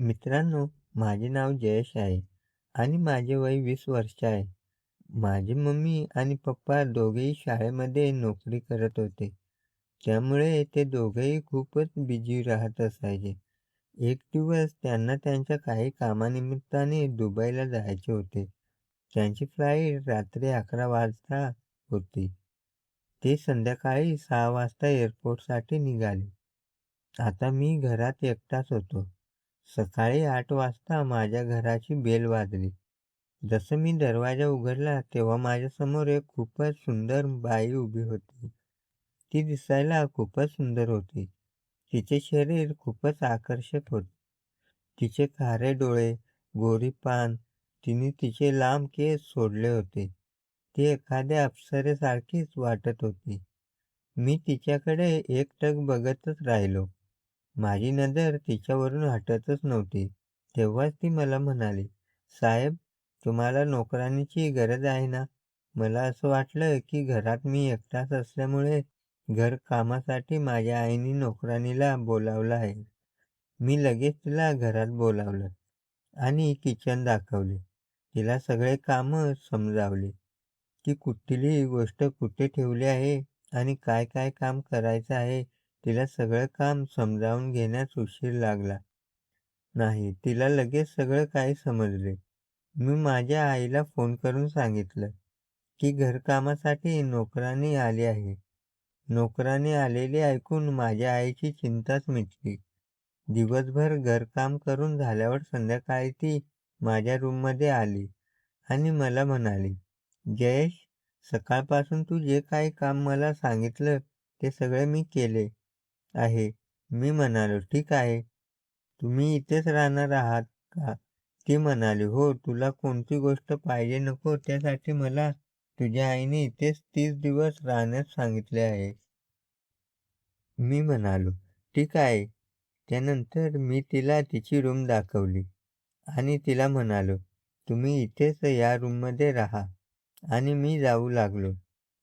मित्रांनो, माझे नाव जयेश आहे आणि माझे वय वीस वर्ष आहे. माझी मम्मी आणि पप्पा दोघेही शाळेमध्ये नोकरी करत होते. त्यामुळे ते दोघेही खूपच बिझी राहत असायचे. एक दिवस त्यांना त्यांच्या काही कामानिमित्ताने दुबईला जायचे होते. त्यांची फ्लाईट रात्री अकरा वाजता होती. ते संध्याकाळी सहा वाजता एअरपोर्टसाठी निघाले. आता मी घरात एकटाच होतो. सकाळी आठ वाजता माझ्या घराची बेल वाजली. जसं मी दरवाजा उघडला तेव्हा माझ्यासमोर एक खूपच सुंदर बाई उभी होती. ती दिसायला खूपच सुंदर होती. तिचे शरीर खूपच आकर्षक होते. तिचे खारे डोळे, गोरी पान, तिने तिचे लांब केस सोडले होते. ती एखाद्या अप्सरेसारखीच वाटत होती. मी तिच्याकडे एकटक बघतच राहिलो. माझी नजर तिच्यावरून हटतच नव्हती. तेव्हाच ती मला म्हणाली, "साहेब, तुम्हाला नोकरानीची गरज आहे ना?" मला असं वाटलं की घरात मी एकटाच असल्यामुळे घरकामासाठी माझ्या आईने नोकराणीला बोलावलं आहे. मी लगेच तिला घरात बोलावलं आणि किचन दाखवले. तिला सगळे कामं समजावली. की कुठली गोष्ट कुठे ठेवली आहे आणि काय काय काम करायचं आहे तिला सगळं काम समजावून घेण्यास उशीर लागला नाही. तिला लगेच सगळं काही समजले. मी माझ्या आईला फोन करून सांगितलं, की घरकामासाठी नोकरानी आली आहे. नोकराने आलेली ऐकून माझ्या आईची चिंताच मिटली. दिवसभर घरकाम करून झाल्यावर संध्याकाळी ती माझ्या रूममध्ये आली आणि मला म्हणाली, "जयेश, सकाळपासून तू जे काही काम मला सांगितलं ते सगळे मी केले आहे." मी म्हणालो, "ठीक आहे. तुम्ही इथेच राहणार आहात का?" ती म्हणाली, "हो, तुला कोणती गोष्ट पाहिजे नको त्यासाठी मला तुझ्या आईने इथेच तीस दिवस राहण्यास सांगितले आहे." मी म्हणालो, "ठीक आहे." त्यानंतर मी तिला तिची रूम दाखवली आणि तिला म्हणालो, "तुम्ही इथेच या रूममध्ये राहा." आणि मी जाऊ लागलो.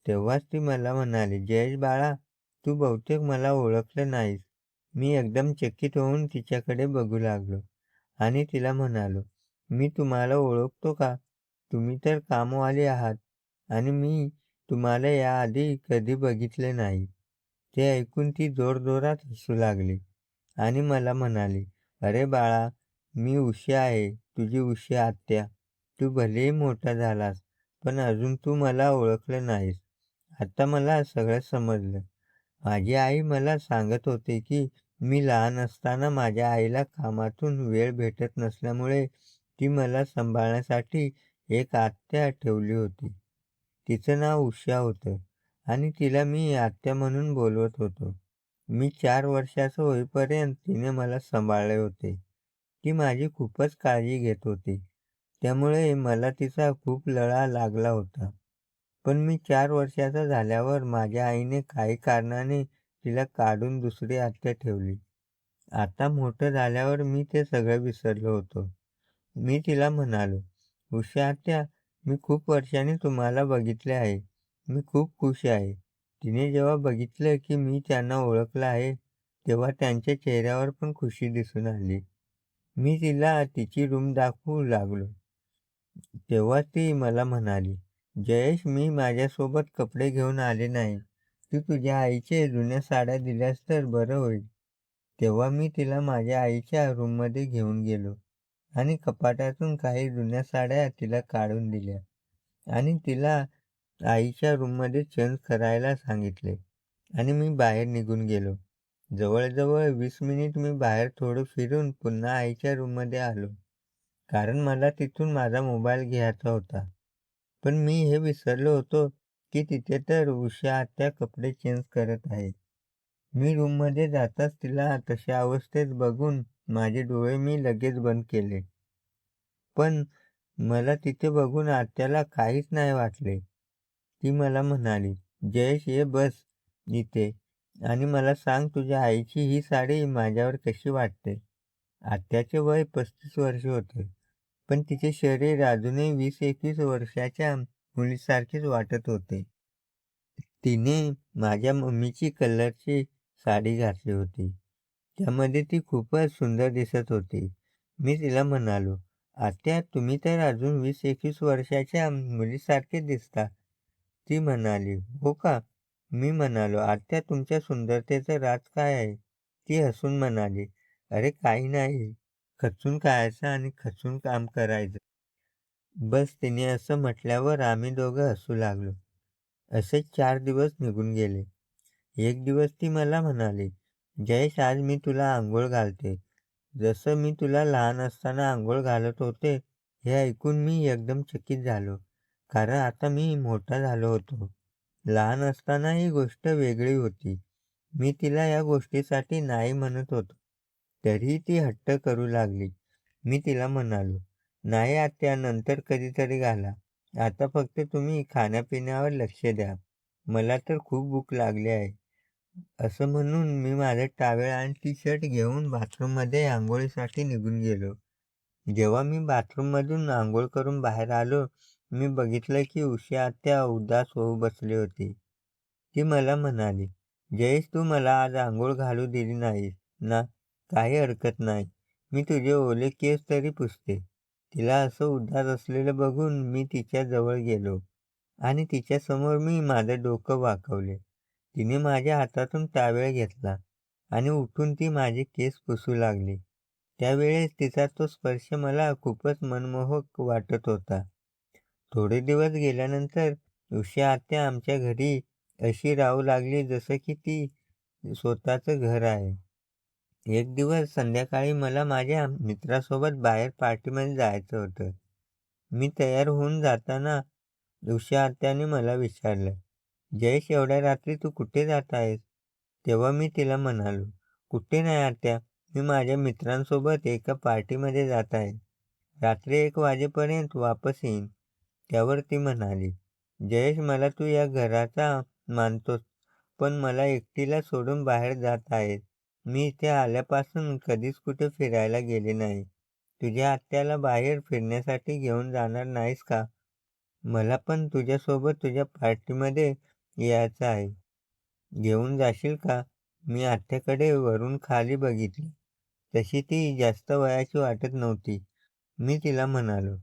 तेव्हाच ती मला म्हणाली, "जयेश बाळा, तू बहुतेक मला ओळखलं नाहीस." मी एकदम चकित होऊन तिच्याकडे बघू लागलो आणि तिला म्हणालो, "मी तुम्हाला ओळखतो का? तुम्ही तर कामवाले आहात आणि मी तुम्हाला याआधी कधी बघितले नाही." ते ऐकून ती जोरजोरात हसू लागली आणि मला म्हणाली, "अरे बाळा, मी उषा आहे, तुझी उषा आत्या. तू भलेही मोठा झालास, पण अजून तू मला ओळखलं नाहीस." आता मला सगळं समजलं. माझी आई मला सांगत होती की मी लहान असताना माझ्या आईला कामातून वेळ भेटत नसल्यामुळे ती मला सांभाळण्यासाठी एक आत्या ठेवली होती. तिचं नाव उषा होतं आणि तिला मी आत्या म्हणून बोलवत होतो. मी चार वर्षाचं होईपर्यंत तिने मला सांभाळले होते. ती माझी खूपच काळजी घेत होती. त्यामुळे मला तिचा खूप लळा लागला होता. पण मी चार वर्षाचा झाल्यावर माझ्या आईने काही कारणाने तिला काढून दुसरी आत्या ठेवली. आता मोठं झाल्यावर मी ते सगळं विसरलो होतो. मी तिला म्हणालो, "उषा आत्या, मी खूप वर्षांनी तुम्हाला बघितले आहे. मी खूप खुश आहे." तिने जेव्हा बघितलं की मी त्यांना ओळखलं आहे, तेव्हा त्यांच्या चेहऱ्यावर पण खुशी दिसून आली. मी तिला तिची रूम दाखवू लागलो. तेव्हा ती मला म्हणाली, "जयेश, मी माझ्यासोबत कपडे घेऊन आले नाही. तू तुझ्या आईचे जुन्या साड्या दिल्यास तर बरं होईल." तेव्हा मी तिला माझ्या आईच्या रूममध्ये घेऊन गेलो आणि कपाटातून काही जुन्या साड्या तिला काढून दिल्या आणि तिला आईच्या रूममध्ये चेंज करायला सांगितले आणि मी बाहेर निघून गेलो. जवळजवळ वीस मिनिट मी बाहेर थोडं फिरून पुन्हा आईच्या रूममध्ये आलो. कारण मला तिथून माझा मोबाईल घ्यायचा होता. पण मी हे विसरलो होतो की तिथे तर उषा आत्या कपडे चेंज करत आहे. मी रूममध्ये जाताच तिला तशा अवस्थेत बघून माझे डोळे मी लगेच बंद केले. पण मला तिथे बघून आत्याला काहीच नाही वाटले. ती मला म्हणाली, "जयेश ये बस इथे आणि मला सांग तुझ्या आईची ही साडी माझ्यावर कशी वाटते?" आत्याचे वय पस्तीस वर्ष होते. पण तिचे शरीर अजूनही वीस एकवीस वर्षाच्या मुलीसारखेच वाटत होते. तिने माझ्या मम्मीची कलरची साडी घातली होती. त्यामध्ये ती खूपच सुंदर दिसत होती. मी तिला म्हणालो, "आत्या तुम्ही तर अजून 20-21 वर्षाच्या मुलीसारखे दिसता." ती म्हणाली, "हो का?" मी म्हणालो, "आत्या तुमच्या सुंदरतेचं राज काय आहे?" ती हसून म्हणाली, "अरे काही नाही. खचून खायचं आणि खचून काम करायचं." बस तिने असं म्हटल्यावर आम्ही दोघं हसू लागलो. असे चार दिवस निघून गेले. एक दिवस ती मला म्हणाली, "जयेश आज मी तुला आंघोळ घालते." जसं मी तुला लहान असताना आंघोळ घालत होते हे ऐकून मी एकदम चकित झालो. कारण आता मी मोठा झालो होतो. लहान असताना ही गोष्ट वेगळी होती. मी तिला या गोष्टीसाठी नाही म्हणत होतो. तरीही ती हट्ट करू लागली. मी तिला म्हणालो, "नाही आत्या नंतर कधीतरी घाला. आता फक्त तुम्ही खाण्यापिण्यावर लक्ष द्या. मला तर खूप भूक लागली आहे." असं म्हणून मी माझं टावेळ आणि टी-शर्ट घेऊन बाथरूममध्ये आंघोळीसाठी निघून गेलो. जेव्हा मी बाथरूममधून आंघोळ करून बाहेर आलो, मी बघितलं की उषा आत्या उदास होऊ बसली होती. ती मला म्हणाली, "जयेश तू मला आज आंघोळ घालू दिली नाहीस ना? काही हरकत नाही. मी तुझे ओले केस तरी पुसते." तिला असं उदास असलेलं बघून मी तिच्या जवळ गेलो आणि तिच्यासमोर मी माझं डोकं वाकवले. तिने माझ्या हातातून टॉवेल घेतला आणि उठून ती माझे केस पुसू लागली. त्यावेळेस तिचा तो स्पर्श मला खूपच मनमोहक वाटत होता. थोडे दिवस गेल्यानंतर उषा आत्या आमच्या घरी अशी राहू लागली जसं की ती स्वतःचं घर आहे. एक दिवस संध्याकाळी मला माझ्या मित्रासोबत बाहेर पार्टीमध्ये जायचं होतं. मी तयार होऊन जाताना उषा आत्याने मला विचारलं, "जयेश एवढ्या रात्री तू कुठे जात आहेस?" तेव्हा मी तिला म्हणालो, "कुठे नाही आत्या. मी माझ्या मित्रांसोबत एका पार्टीमध्ये जात आहे. रात्री एक वाजेपर्यंत वापस येईन." त्यावर ती म्हणाली, "जयेश मला तू या घराचा मानतोस, पण मला एकटीला सोडून बाहेर जात आहेस. मी इथे आल्यापासून कधीच कुठे फिरायला गेले नाही. तुझ्या आत्याला बाहेर फिरण्यासाठी घेऊन जाणार नाहीस का? मला पण तुझ्यासोबत तुझ्या पार्टीमध्ये यायचं आहे. घेऊन जाशील का?" मी आत्याकडे वरून खाली बघितली तशी ती जास्त वयाची वाटत नव्हती. मी तिला म्हणालो,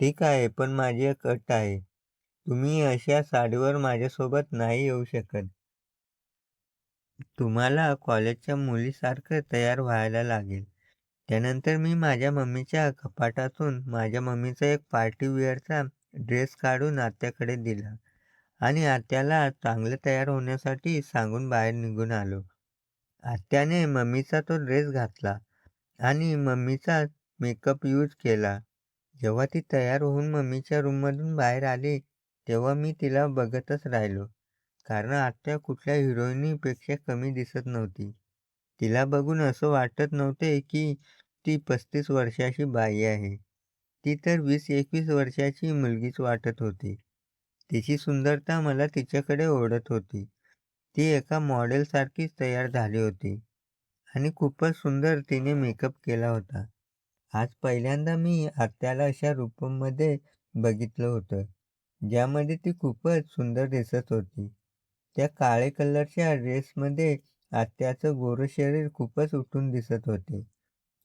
"ठीक आहे, पण माझी एक अट आहे. तुम्ही अशा साडीवर माझ्यासोबत नाही येऊ शकत. तुम्हाला कॉलेजच्या मुलीसारखं तयार व्हायला लागेल." त्यानंतर मी माझ्या मम्मीच्या कपाटातून माझ्या मम्मीचा एक पार्टी वेअरचा ड्रेस काढून आत्याकडे दिला आणि आत्याला चांगलं तयार होण्यासाठी सांगून बाहेर निघून आलो. आत्याने मम्मीचा तो ड्रेस घातला आणि मम्मीचा मेकअप यूज केला. जेव्हा ती तयार होऊन मम्मीच्या रूममधून बाहेर आली, तेव्हा मी तिला बघतच राहिलो. कारण आत्या कुठल्या हिरोईनीपेक्षा कमी दिसत नव्हती. तिला बघून असं वाटत नव्हते की ती 35 वर्षाची बाई आहे. ती तर 20-21 वर्षाची मुलगीच वाटत होती. तिची सुंदरता मला तिच्याकडे ओढत होती. ती एका मॉडेलसारखीच तयार झाली होती आणि खूपच सुंदर तिने मेकअप केला होता. आज पहिल्यांदा मी आत्याला अशा रूपमध्ये बघितलं होतं, ज्यामध्ये ती खूपच सुंदर दिसत होती. त्या काळे कलरच्या ड्रेसमध्ये आत्याचं गोरं शरीर खूपच उठून दिसत होते.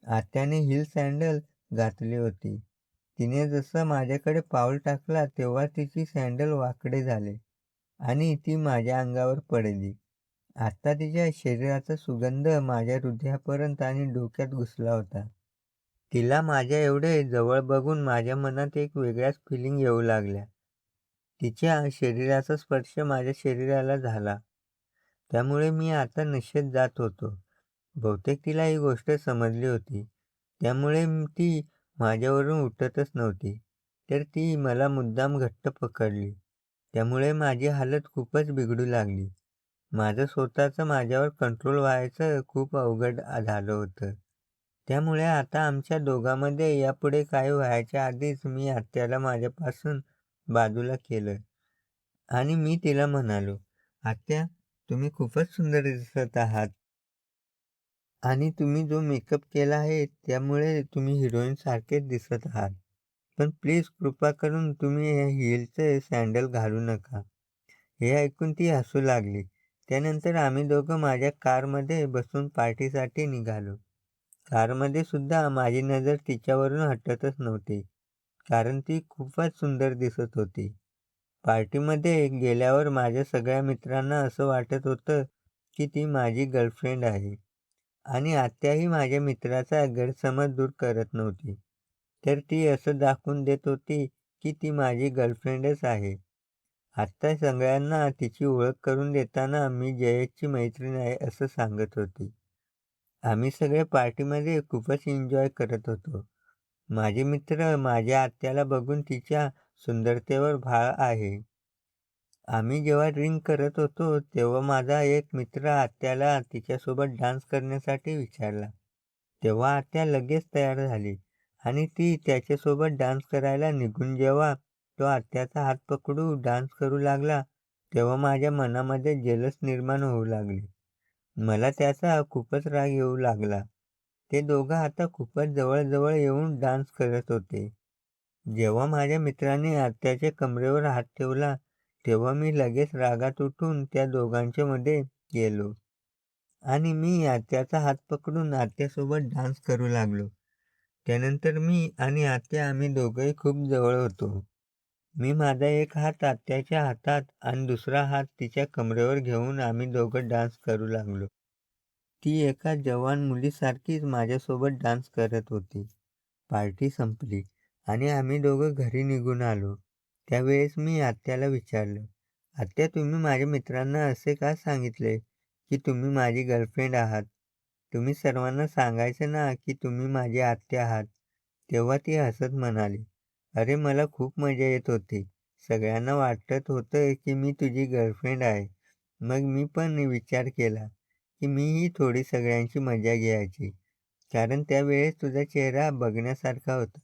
आत्याने हिल सँडल घातली होती. तिने जसं माझ्याकडे पाऊल टाकला तेव्हा तिची सँडल वाकडे झाले आणि ती माझ्या अंगावर पडली. आता तिच्या शरीराचा सुगंध माझ्या हृदयापर्यंत आणि डोक्यात घुसला होता. तिला माझ्या एवढे जवळ बघून माझ्या मनात एक वेगळ्याच फिलिंग येऊ लागल्या. तिच्या शरीराचा स्पर्श माझ्या शरीराला झाला. त्यामुळे मी आता नशेत जात होतो. बहुतेक तिला ही गोष्ट समजली होती. त्यामुळे ती माझ्यावरून उठतच नव्हती. तर ती मला मुद्दाम घट्ट पकडली. त्यामुळे माझी हालत खूपच बिघडू लागली. माझं स्वतःचं माझ्यावर कंट्रोल व्हायचं खूप अवघड झालं होतं. त्यामुळे आता आमच्या दोघांमध्ये यापुढे काही व्हायच्या आधीच मी आत्याला माझ्यापासून बाजूला केलं आणि मी तिला म्हणालो, "आत्या, तुम्ही खूपच सुंदर दिसत आहात. आणि तुम्ही जो मेकअप केला आहे त्यामुळे तुम्ही हिरोईनसारखेच दिसत आहात. पण प्लीज कृपा करून तुम्ही हे हिलचे सँडल घालू नका." हे ऐकून ती हसू लागली. त्यानंतर आम्ही दोघं माझ्या कारमध्ये बसून पार्टीसाठी निघालो. कारमध्ये सुद्धा माझी नजर तिच्यावरून हटतच नव्हती, कारण ती खूपच सुंदर दिसत होती. पार्टीमध्ये गेल्यावर माझ्या सगळ्या मित्रांना असं वाटत होतं की ती माझी गर्लफ्रेंड आहे आणि आत्याही माझ्या मित्राचा गैरसमज दूर करत नव्हती. तर ती असं दाखवून देत होती की ती माझी गर्लफ्रेंडच आहे. आत्ता सगळ्यांना तिची ओळख करून देताना मी जयेशची मैत्रीण आहे असं सांगत होती. आम्ही सगळे पार्टीमध्ये खूपच एन्जॉय करत होतो. माझे मित्र माझ्या आत्याला बघून तिच्या सुंदरतेवर भाळ आहे. आम्ही जेव्हा ड्रिंक करत होतो तेव्हा माझा एक मित्र आत्याला तिच्यासोबत डान्स करण्यासाठी विचारला. तेव्हा आत्या लगेच तयार झाली आणि ती त्याच्यासोबत डान्स करायला निघून जेव्हा तो आत्याचा हात पकडू डान्स करू लागला, तेव्हा माझ्या मनामध्ये जलस निर्माण होऊ लागली. मला त्याचा खूपच राग येऊ लागला. ते दोघं आता खूपच जवळजवळ येऊन डान्स करत होते. जेव्हा माझ्या मित्राने आत्याच्या कमरेवर हात ठेवला, तेव्हा मी लगेच रागात उठून त्या दोघांच्या मध्ये गेलो आणि मी आत्याचा हात पकडून आत्यासोबत डान्स करू लागलो. त्यानंतर मी आणि आत्या आम्ही दोघंही खूप जवळ होतो. मी माझा एक हात आत्याच्या हातात आणि दुसरा हात तिच्या कमरेवर घेऊन आम्ही दोघं डान्स करू लागलो. ती एका जवान मुलीसारखीच माझ्यासोबत डान्स करत होती. पार्टी संपली आणि आम्ही दोघं घरी निघून आलो. त्यावेळेस मी आत्याला विचारलं, "आत्या तुम्ही माझ्या मित्रांना असे का सांगितले की तुम्ही माझी गर्लफ्रेंड आहात? तुम्ही सर्वांना सांगायचं ना की तुम्ही माझी आत्या आहात." तेव्हा ती हसत म्हणाली, "अरे मला खूप मजा येत होती. सगळ्यांना वाटत होतं की मी तुझी गर्लफ्रेंड आहे. मग मी पण विचार केला की मीही थोडी सगळ्यांची मजा घ्यायची, कारण त्यावेळेस तुझा चेहरा बघण्यासारखा होता.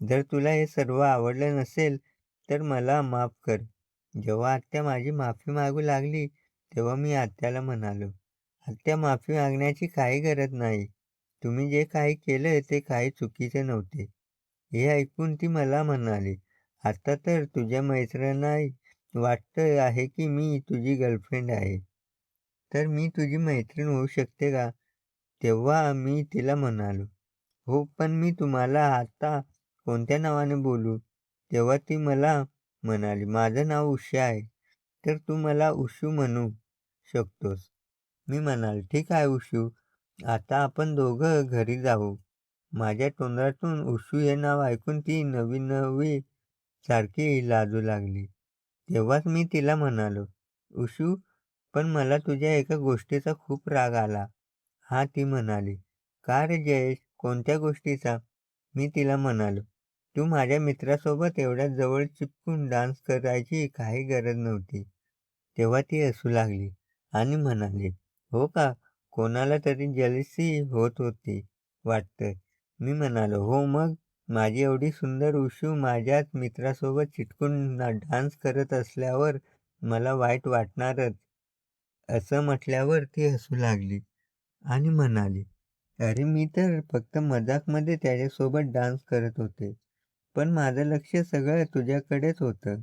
जर तुला हे सर्व आवडलं नसेल तर मला माफ कर." जेव्हा आत्या माझी माफी मागू लागली, तेव्हा मी आत्याला म्हणालो, "आत्या माफी मागण्याची काही गरज नाही. तुम्ही जे काही केलं ते काही चुकीचे नव्हते." हे ऐकून ती मला म्हणाली, "आता तर तुझ्या मैत्रिणींनाही वाटतं आहे की मी तुझी गर्लफ्रेंड आहे. तर मी तुझी मैत्रीण होऊ शकते का?" तेव्हा मी तिला म्हणालो, "हो, पण मी तुम्हाला आता कोणत्या नावाने बोलू?" तेव्हा ती मला म्हणाली, "माझं नाव उषा आहे, तर तू मला उषू म्हणू शकतोस." मी म्हणालो, "ठीक आहे उषू, आता आपण दोघं घरी जाऊ." माझ्या तोंडातून उषू हे नाव ऐकून ती नवी-नवी सारखी लाजू लागली. तेव्हाच मी तिला म्हणालो, "उषू, पण मला तुझ्या एका गोष्टीचा खूप राग आला." हा ती म्हणाली, "का रे जयेश, कोणत्या गोष्टीचा?" मी तिला म्हणालो, "तू माझ्या मित्रासोबत एवढ्या जवळ चिपकून डान्स करायची काही गरज नव्हती." तेव्हा ती हसू लागली आणि म्हणाली, "हो का? कोणाला तरी जलसी होत होती वाटतं." मी म्हणालो, "हो मग, माझी एवढी सुंदर उशू माझ्याच मित्रासोबत चिटकून डान्स करत असल्यावर मला वाईट वाटणारच." असं म्हटल्यावर ती हसू लागली आणि म्हणाली, "अरे मी तर फक्त मजाकमध्ये त्याच्यासोबत डान्स करत होते, पण माझं लक्ष सगळं तुझ्याकडेच होतं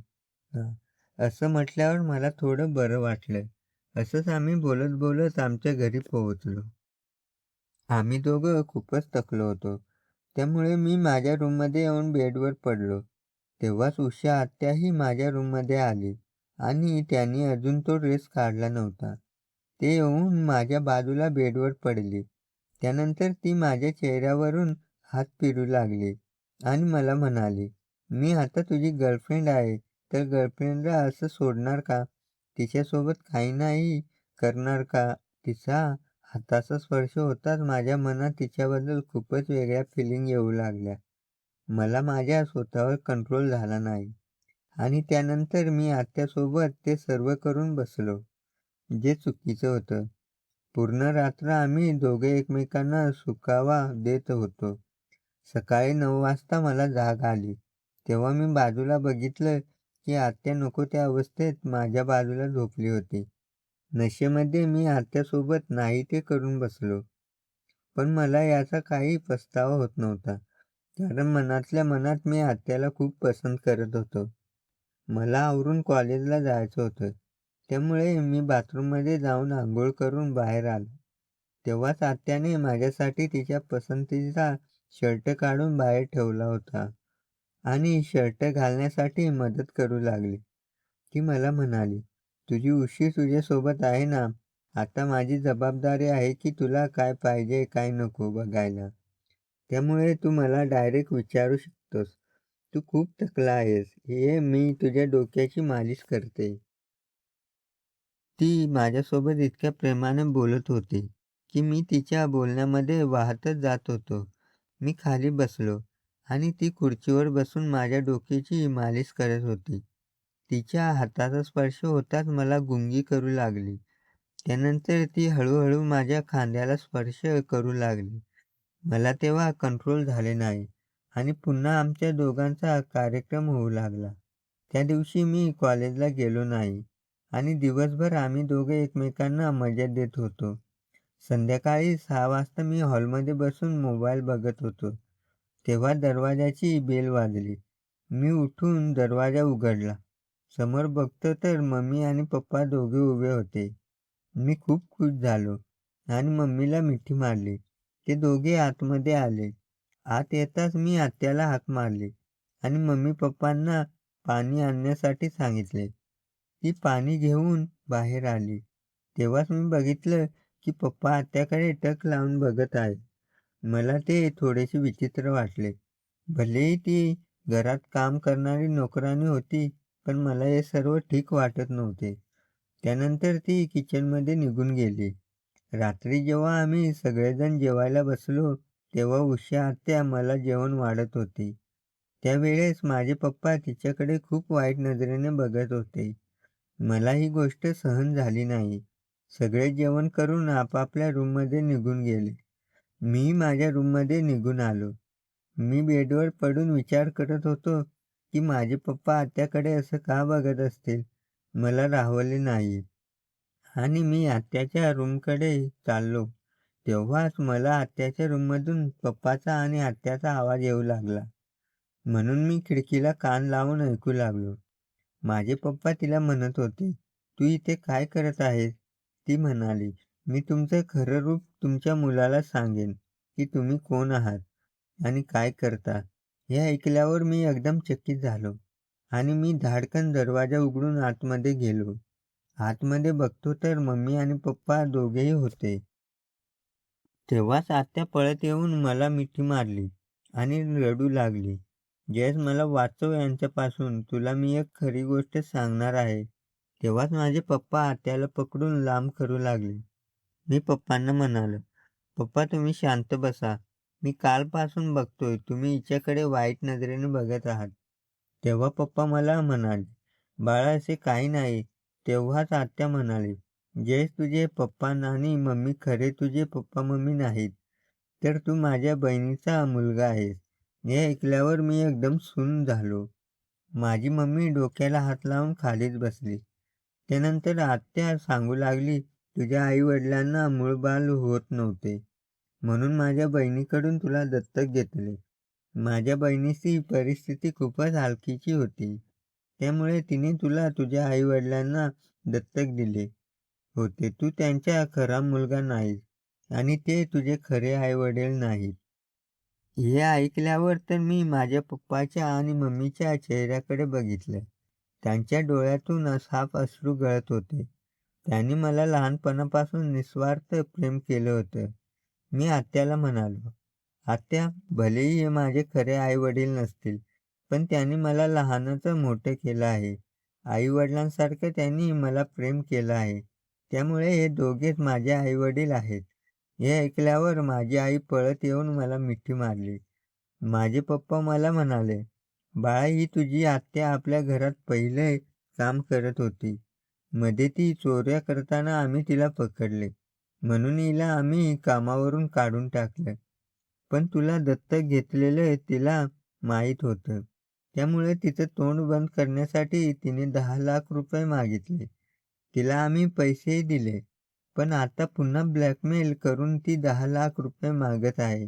असं म्हटल्यावर मला थोडं बरं वाटलं. असंच आम्ही बोलत-बोलत आमच्या घरी पोहोचलो. आम्ही दोघं खूपच थकलो होतो. त्यामुळे मी माझ्या रूममध्ये येऊन बेडवर पडलो. तेव्हाच उषा आत्याही माझ्या रूममध्ये आली आणि त्याने अजून तो ड्रेस काढला नव्हता. ते येऊन माझ्या बाजूला बेडवर पडले त्यानंतर ती माझ्या चेहऱ्यावरून हात फिरू लागले आणि मला म्हणाले "मी आता तुझी गर्लफ्रेंड आहे, तर गर्लफ्रेंडला असं सोडणार का? तिच्यासोबत काही नाही करणार का?" तिचा हाताचा स्पर्श होताच माझ्या मनात तिच्याबद्दल खूपच वेगळ्या फिलिंग येऊ लागल्या. मला माझ्या स्वतःवर कंट्रोल झाला नाही आणि त्यानंतर मी आत्यासोबत ते सर्व करून बसलो, जे चुकीचं होतं. पूर्ण रात्र आम्ही दोघे एकमेकांना सुकावा देत होतो. सकाळी नऊ वाजता मला जाग आली. तेव्हा मी बाजूला बघितलं की आत्या नको त्या अवस्थेत माझ्या बाजूला झोपली होती. नशेमध्ये मी आत्यासोबत नाही ते करून बसलो. पण मला याचा काही पस्तावा होत नव्हता, कारण मनातल्या मनात मी आत्याला खूप पसंत करत होतो. मला आवरून कॉलेजला जायचं होतं. त्यामुळे मी बाथरूममध्ये जाऊन आंघोळ करून बाहेर आलो. तेव्हाच आत्याने माझ्यासाठी तिच्या पसंतीचा शर्ट काढून बाहेर ठेवला होता आणि शर्ट घालण्यासाठी मदत करू लागली. ती मला म्हणाली, "तुझी उशी तुझ्यासोबत आहे ना? आता माझी जबाबदारी आहे की तुला काय पाहिजे काय नको बघायला. त्यामुळे तू मला डायरेक्ट विचारू शकतोस. तू खूप थकला आहेस. हे मी तुझ्या डोक्याची मालिश करते." ती माझ्यासोबत इतक्या प्रेमाने बोलत होती की मी तिच्या बोलण्यामध्ये वाहतच जात होतो. मी खाली बसलो आणि ती खुर्चीवर बसून माझ्या डोक्याची मालिश करत होती. तिच्या हाताचा स्पर्श होताच मला गुंगी करू लागली. त्यानंतर ती हळूहळू माझ्या खांद्याला स्पर्श करू लागली. मला तेव्हा कंट्रोल झाले नाही आणि पुन्हा आमच्या दोघांचा कार्यक्रम होऊ लागला. त्या दिवशी मी कॉलेजला गेलो नाही आणि दिवसभर आम्ही दोघे एकमेकांना मजा देत होतो. संध्याकाळी सहा वाजता मी हॉलमध्ये बसून मोबाईल बघत होतो. तेव्हा दरवाजाची बेल वाजली. मी उठून दरवाजा उघडला. समोर बघतो तर मम्मी आणि पप्पा दोघे उभे होते. मी खूप खुश झालो आणि मम्मीला मिठी मारली. ते दोघे आतमध्ये आले. आत येताच मी आत्याला हाक मारली आणि मम्मी पप्पांना पाणी आणण्यासाठी सांगितले. ती पाणी घेऊन बाहेर आली. तेव्हाच मी बघितलं की पप्पा आत्याकडे टक लावून बघत आहे मला ते थोडेसे विचित्र वाटले. भलेही ती घरात काम करणारी नोकरानी होती, पण मला हे सर्व ठीक वाटत नव्हते. त्यानंतर ती किचनमध्ये निघून गेली. रात्री जेव्हा आम्ही सगळेजण जेवायला बसलो, तेव्हा उषा आत्या मला जेवण वाढत होती. त्यावेळेस माझे पप्पा तिच्याकडे खूप वाईट नजरेने बघत होते. मला ही गोष्ट सहन झाली नाही. सगळे जेवण करून आपापल्या रूममध्ये निघून गेले. मी माझ्या रूममध्ये निघून आलो. मी बेडवर पडून विचार करत होतो की माझे पप्पा आत्याकडे असं का बघत असतील. मला राहवले नाही आणि मी आत्याच्या रूमकडे चाललो. तेव्हाच मला आत्याच्या रूममधून पप्पाचा आणि आत्याचा आवाज येऊ लागला. म्हणून मी खिडकीला कान लावून ऐकू लागलो. माझे पप्पा तिला म्हणत होते, "तू इथे काय करत आहेस?" ती म्हणाली, "मी तुमचं खरं रूप तुमच्या मुलाला सांगेन की तुम्ही कोण आहात आणि काय करता." हे ऐकल्यावर मी एकदम चकित झालो आणि मी धाडकन दरवाजा उघडून आतमध्ये गेलो. आतमध्ये बघतो तर मम्मी आणि पप्पा दोघेही होते. तेव्हाच आत्या पळत येऊन मला मिठी मारली आणि रडू लागली, जयस मला वाचव यांच्यापासून. तुला मी एक खरी गोष्ट सांगणार आहे." तेव्हाच माझे पप्पा आत्याला पकडून लांब करू लागले. मी पप्पांना म्हणालो, "पप्पा तुम्ही शांत बसा. मी कालपासून बघतोय तुम्ही हिच्याकडे वाईट नजरेने बघत आहात." तेव्हा पप्पा मला म्हणाले, "बाळा असे काही नाही." तेव्हाच आत्या म्हणाली, "जयेश तुझे पप्पा नाही मम्मी खरे तुझे पप्पा मम्मी नाहीत, तर तू माझ्या बहिणीचा मुलगा आहेस." हे ऐकल्यावर मी एकदम सुन झालो. माझी मम्मी डोक्याला हात लावून खालीच बसली. त्यानंतर आत्या सांगू लागली, "तुझ्या आईवडिलांना मूळ बाल होत नव्हते, म्हणून माझ्या बहिणीकडून तुला दत्तक घेतले. माझ्या बहिणीची परिस्थिती खूपच हलकीची होती. त्यामुळे तिने तुला तुझ्या आईवडिलांना दत्तक दिले होते. तू त्यांचा खरा मुलगा नाहीस आणि ते तुझे खरे आई-वडील नाहीत." हे ऐकल्यावर तर मी माझ्या पप्पाच्या आणि मम्मीच्या चेहऱ्याकडे बघितलं. त्यांच्या डोळ्यातून साफ अश्रू गळत होते. त्यांनी मला लहानपणापासून निस्वार्थ प्रेम केलं होतं. मी आत्याला म्हणालो, "आत्या, भलेही हे माझे खरे आई-वडील नसतील, पण त्यांनी मला लहानाचं मोठं केलं आहे. आई-वडिलांसारखं त्यांनी मला प्रेम केलं आहे. त्यामुळे हे दोघेच माझे आई-वडील आहेत." हे ऐकल्यावर माझी आई पळत येऊन मला मिठी मारली. माझे पप्पा मला म्हणाले, "बाळा ही तुझी आत्या आपल्या घरात पहिले काम करत होती. मध्ये ती चोऱ्या करताना आम्ही तिला पकडले, म्हणून हिला आम्ही कामावरून काढून टाकलं. पण तुला दत्तक घेतलेलं तिला माहीत होतं. त्यामुळे तिचं तोंड बंद करण्यासाठी तिने दहा लाख रुपये मागितले. तिला आम्ही पैसेही दिले, पण आता पुन्हा ब्लॅकमेल करून ती दहा लाख रुपये मागत आहे."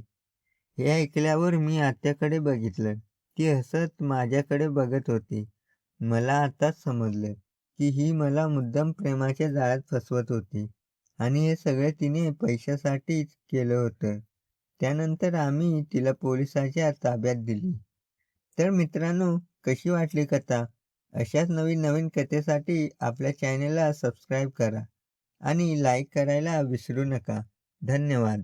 हे ऐकल्यावर मी आत्याकडे बघितलं. ती हसत माझ्याकडे बघत होती. मला आताच समजलं की ही मला मुद्दाम प्रेमाच्या जाळ्यात फसवत होती आणि हे सगळे तिने पैशासाठीच केलं होतं. त्यानंतर आम्ही तिला पोलिसाच्या ताब्यात दिली. तर मित्रांनो कशी वाटली कथा? अशाच नवीन नवीन कथेसाठी आपल्या चॅनेलला सबस्क्राईब करा आणि लाईक करायला विसरू नका. धन्यवाद.